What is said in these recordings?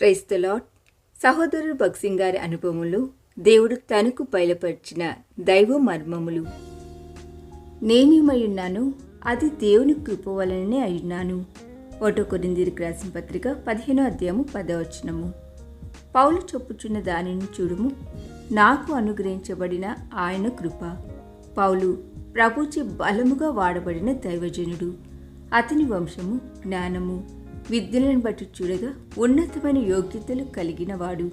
క్రైస్తలాట్ సహోదరుడు భక్సింగ్ గారి అనుభవంలో దేవుడు తనకు బయలుపరిచిన దైవ మర్మములు. నేనేమయ్యున్నాను అది దేవుని కృప వలననే అయ్యున్నాను. ఒకటో కొరిందిరికి రాసిన పత్రిక పదిహేనో అధ్యాయము పదవచనము పౌలు చెప్పుచున్న దానిని చూడుము నాకు అనుగ్రహించబడిన ఆయన కృప. పౌలు ప్రభుచి బలముగా వాడబడిన దైవజనుడు అతని వంశము జ్ఞానము. విద్యలను బట్టి చూడగా ఉన్నతమైన యోగ్యతలు కలిగిన వాడు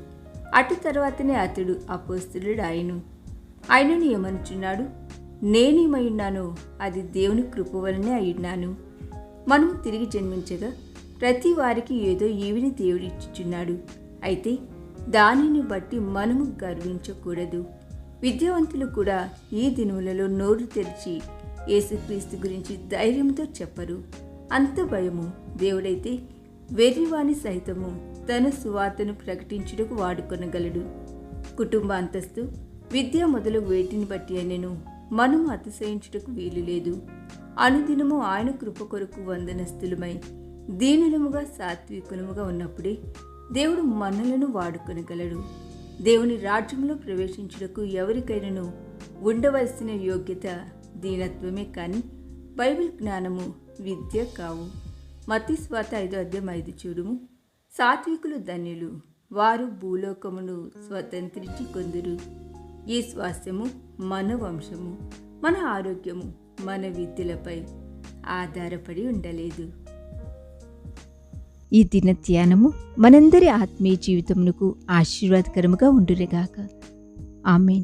అటు తర్వాతనే అతడు అపోస్తులుడు ఆయను ఆయనను ఏమనుచున్నాడు? నేనేమయ్యున్నానో అది దేవుని కృప వలనే అయ్యున్నాను. మనం తిరిగి జన్మించగా ప్రతి వారికి ఏదో ఈవిని దేవుడు ఇచ్చుచున్నాడు. అయితే దానిని బట్టి మనము గర్వించకూడదు. విద్యావంతులు కూడా ఈ దినములలో నోరు తెరిచి యేసుక్రీస్తు గురించి ధైర్యంతో చెప్పరు. అంత భయము దేవుడైతే వెర్రివాణి సహితము తన సువార్తను ప్రకటించుటకు వాడుకొనగలడు. కుటుంబ అంతస్తు విద్య మొదలగు వేటిని బట్టి అయినను మనం అతిశయించుటకు వీలు లేదు అనుదినము ఆయన కృప కొరకు వందనస్తులమై దీనులముగా సాత్వికులముగా ఉన్నప్పుడే దేవుడు మనలను వాడుకొనగలడు. దేవుని రాజ్యంలో ప్రవేశించుటకు ఎవరికైనాను ఉండవలసిన యోగ్యత దీనత్వమే కానీ బైబిల్ జ్ఞానము విద్య కావు. మతి స్వాత ఐదో అధ్యాయం ఐదు చూడుము. సాత్వికులు ధన్యులు వారు భూలోకమును స్వతంత్రించి కొందురు. ఈ స్వాస్థ్యము మన వంశము మన ఆరోగ్యము మన విద్యలపై ఆధారపడి ఉండలేదు. ఈ దిన ధ్యానము మనందరి ఆత్మీయ జీవితమునకు ఆశీర్వాదకరముగా ఉండురేగాక ఆమెన్.